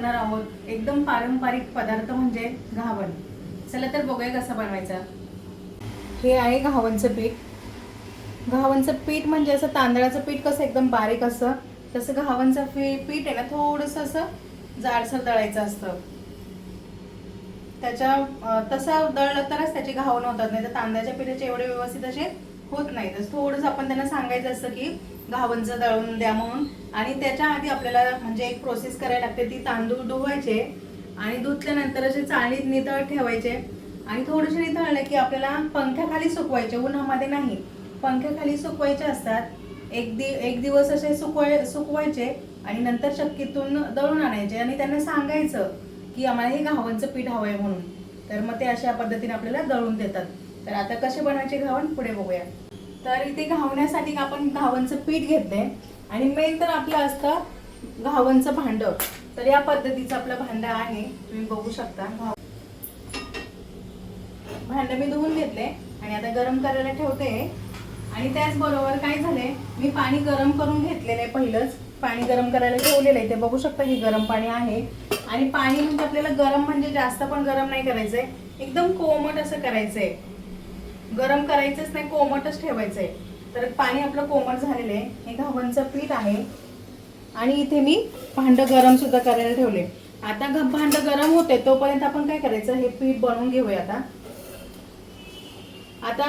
बघणार आहोत. एकदम पारंपरिक पदार्थ म्हणजे घावन. चला तर बघूया कसं बनवायचं. हे आहे घावणचं पीठ. घावणचं पीठ म्हणजे असं तांदळाचं पीठ कसं एकदम बारीक असं. तसं घावणचं पीठ आहे ना थोडंसं असं जाडसर दळायचं असतं. त्याच्या तसं दळलं तरच त्याचे घावण होतात. नाही तर तांदळाच्या पिठाचे एवढे व्यवस्थित असे होत नाही. थोडंसं आपण त्यांना सांगायचं असतं की घावनचं दळून द्या म्हणून. आणि त्याच्या आधी आपल्याला म्हणजे एक प्रोसेस करायला लागते ती तांदूळ धुवायचे आणि धुतल्यानंतर असे चाळणीत नितळ ठेवायचे. आणि थोडेसे नितळले की आपल्याला पंख्याखाली सुकवायचे उन्हामध्ये नाही. पंख्याखाली सुकवायचे असतात. एक दि एक दिवस असे सुकवाय सुकवायचे आणि नंतर शक्कीतून दळून आणायचे. आणि त्यांना सांगायचं की आम्हाला हे घावनचं पीठ हवं आहे म्हणून. तर मग ते अशा पद्धतीने आपल्याला दळून देतात. तर आता कसे बनवायचे घावन पुढे बघूया. तर इथे घावण्यासाठी आपण घावनचं पीठ घेतलंय. आणि मेन तर आपलं असतं घावनचं भांड. तर या पद्धतीचं आपलं भांड आहे. तुम्ही बघू शकता. घाव भांड मी धुवून घेतले आणि आता गरम करायला ठेवते. आणि त्याचबरोबर काय झालंय? मी पाणी गरम करून घेतलेलं आहे पहिलंच. पाणी गरम करायला ठेवलेलं आहे. ते बघू शकता की गरम पाणी आहे. आणि पाणी म्हणजे आपल्याला गरम म्हणजे जास्त पण गरम नाही करायचंय. एकदम कोमट असं करायचंय. गरम करायचंच नाही कोमटच ठेवायचंय. तर पाणी आपलं कोमट झालेलं आहे. हे घावनचं पीठ आहे. आणि इथे मी भांड गरम सुद्धा करायला ठेवले. आता घ- भांड गरम होते तोपर्यंत आपण काय करायचं? हे पीठ बनवून घेऊया आता. आता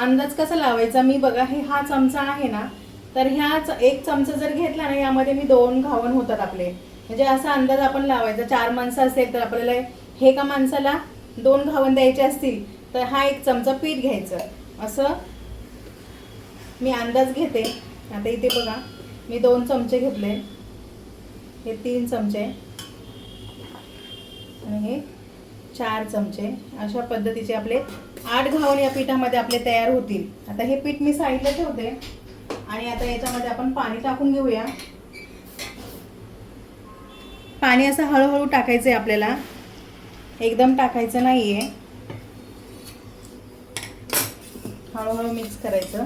अंदाज कसा लावायचा? मी बघा हे हा चमचा आहे ना तर ह्याच एक चमचा जर घेतला ना यामध्ये मी दोन घावन होतात आपले. म्हणजे असा अंदाज आपण लावायचा. चार माणसं असेल तर आपल्याला हे का माणसाला दोन घावन द्यायचे असतील तर हा एक चमचा पीठ घ्यायचं. असं मी अंदाज घेते. आता इथे बघा मी दोन चमचे घेतले. हे तीन चमचे. आणि हे चार चमचे. अशा पद्धतीचे आपले आठ घावन या पिठामध्ये आपले तयार होतील. आता हे पीठ मी साईडला ठेवते. आणि आता याच्यामध्ये आपण पाणी टाकून घेऊया. पाणी असं हळूहळू टाकायचं आहे आपल्याला. एकदम टाकायचं नाहीये. हळूहळू मिक्स करायचं.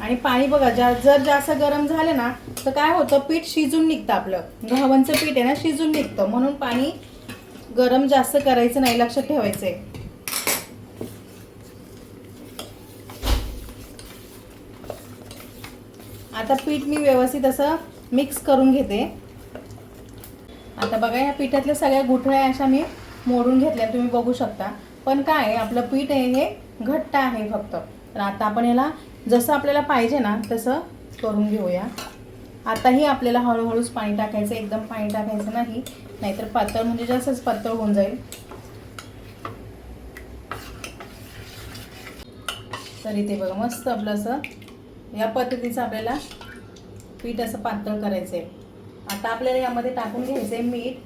आणि पाणी बघा जा जर जास्त गरम झालं ना तर काय होतं? पीठ शिजून निघतं आपलं. म्हणजे गव्हांचं पीठ आहे ना शिजून निघतं. म्हणून पाणी गरम जास्त करायचं नाही लक्षात ठेवायचं आहे आता पीठ मी व्यवस्थित असं मिक्स करून घेते. आता बघा या पिठातल्या सगळ्या गुठळ्या अशा मी मोडून घेतल्या. तुम्ही बघू शकता. पण काय आहे, आपलं पीठ आहे हे घट्ट आहे फक्त. तर आता आपण याला जसं आपल्याला पाहिजे ना तसं करून घेऊया. आताही आपल्याला हळूहळूच पाणी टाकायचं एकदम पाणी टाकायचं नाही नाहीतर पातळ म्हणजे जास्तच पातळ होऊन जाईल. तरी ते बघा मस्त आपलं असं या पद्धतीचं आपल्याला पीठ असं पातळ करायचं आहे आता आपल्याला यामध्ये टाकून घ्यायचं आहे मीठ.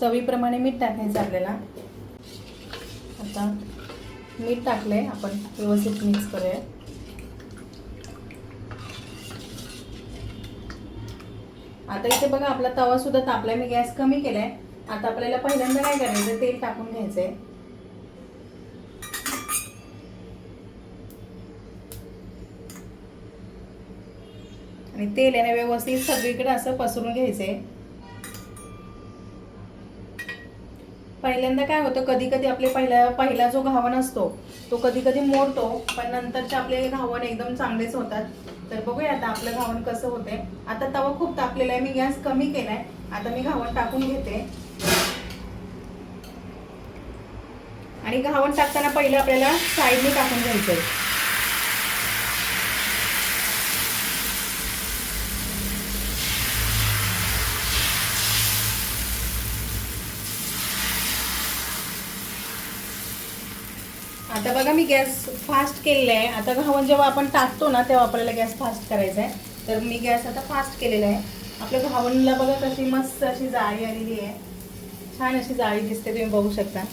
चवीप्रमाणे मीठ टाकायचं आपल्याला आता मीठ टाकलंय आपण व्यवस्थित मिक्स करूया. आता इथे बघा आपला तवा सुद्धा तापलाय. मी गॅस कमी केलाय. आता आपल्याला पहिल्यांदा काय करायचं तेल टाकून घ्यायचंय. आणि तेल याने व्यवस्थित सगळीकडे असं पसरून घ्यायचंय. पहिल्यांदा काय होतं कधी कधी आपले पहिला पहिला जो घावन असतो तो कधी कधी मोडतो पण नंतरचे आपले घावन एकदम चांगलेच होतात. तर बघूया आता आपलं घावन कसं होते आता तवा खूप तापलेला आहे मी गॅस कमी केला आहे आता मी घावन टाकून घेते. आणि घावन टाकताना पहिलं आपल्याला साईडने टाकून घ्यायचंय. आता बघा मी गॅस फास्ट केलेला आहे. आता घावन जेव्हा आपण टाकतो ना तेव्हा आपल्याला गॅस फास्ट करायचा आहे. तर मी गॅस आता फास्ट केलेला आहे. आपल्या घावनला बघा कशी मस्त अशी जाळी आलेली आहे. छान अशी जाळी दिसते तुम्ही बघू शकता.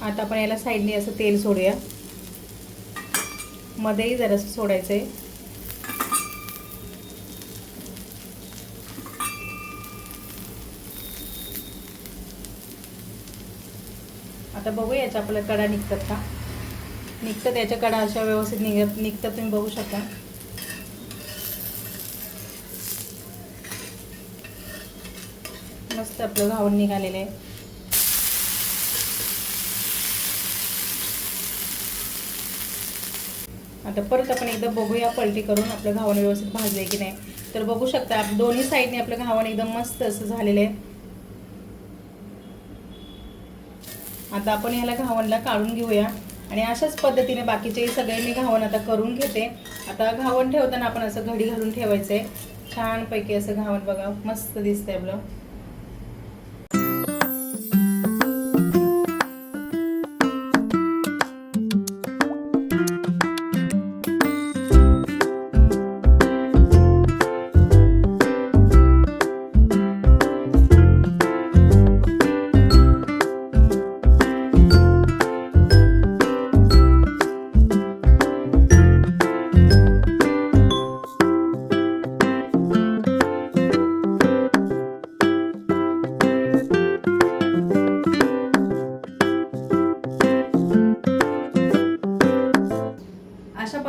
आता आपण याला साईडने असं तेल सोडूया. मध्येही जरासं सोडायचं आहे आता बघूया याच्या आपल्या कडा निघतात का? निघतात याच्या कडा अशा व्यवस्थित निघत निघतात तुम्ही बघू शकता. मस्त आपलं घावण निघालेलं आहे. आता परत आपण एकदा बघूया पलटी करून आपलं घावण व्यवस्थित भाजलंय की नाही. तर बघू शकता दोन्ही साईडने आपलं घावण एकदम मस्त असं झालेलं आहे. आता आपण ह्याला घावणला काढून घेऊया. आणि अशाच पद्धतीने बाकीचेही सगळे मी घावण आता करून घेते. आता घावण ठेवताना आपण असं घडी घालून ठेवायचं आहे छानपैकी असं घावण बघा मस्त दिसतंय आपलं.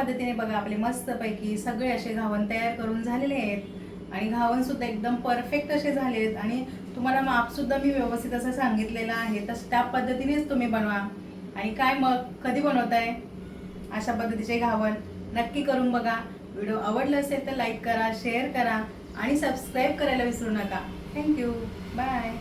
पद्धतीने बघा आपले मस्तपैकी सगळे असे घावन तयार करून झालेले आहेत. आणि घावन सुद्धा एकदम परफेक्ट असे झाले आहेत. आणि तुम्हाला मापसुद्धा मी व्यवस्थित असं सांगितलेलं आहे. तसं त्या पद्धतीनेच तुम्ही बनवा. आणि काय मग? कधी बनवताय? अशा पद्धतीचे घावन नक्की करून बघा. व्हिडिओ आवडला असेल तर लाईक करा शेअर करा आणि सबस्क्राईब करायला विसरू नका. Thank you bye